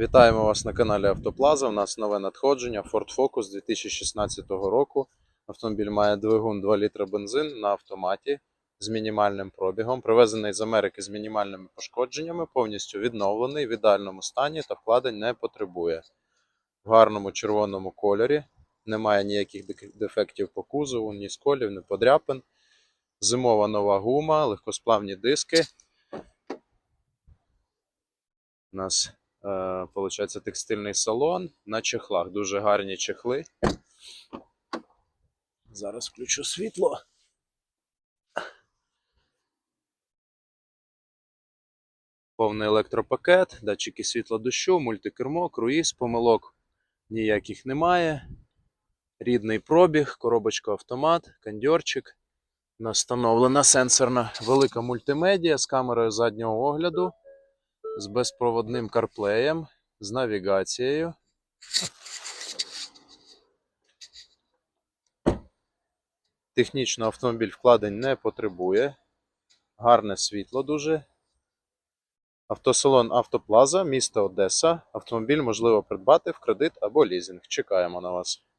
Вітаємо вас на каналі Автоплаза. У нас нове надходження Ford Focus 2016 року. Автомобіль має двигун 2 літра бензин на автоматі з мінімальним пробігом, привезений з Америки з мінімальними пошкодженнями, повністю відновлений в ідеальному стані та вкладень не потребує. В гарному червоному кольорі, немає ніяких дефектів по кузову, ні сколів, ні подряпин. Зимова нова гума, легкосплавні диски. У нас получається текстильний салон на чехлах. Дуже гарні чехли. Зараз включу світло. Повний електропакет, датчики світла дощу, мультикермо, круїз, помилок ніяких немає. Рідний пробіг, коробочка автомат, кондьорчик. Настановлена сенсорна велика мультимедіа з камерою заднього огляду, з безпроводним карплеєм, з навігацією. Технічно автомобіль вкладень не потребує. Гарне світло дуже. Автосалон Автоплаза, місто Одеса. Автомобіль можливо придбати в кредит або лізинг. Чекаємо на вас.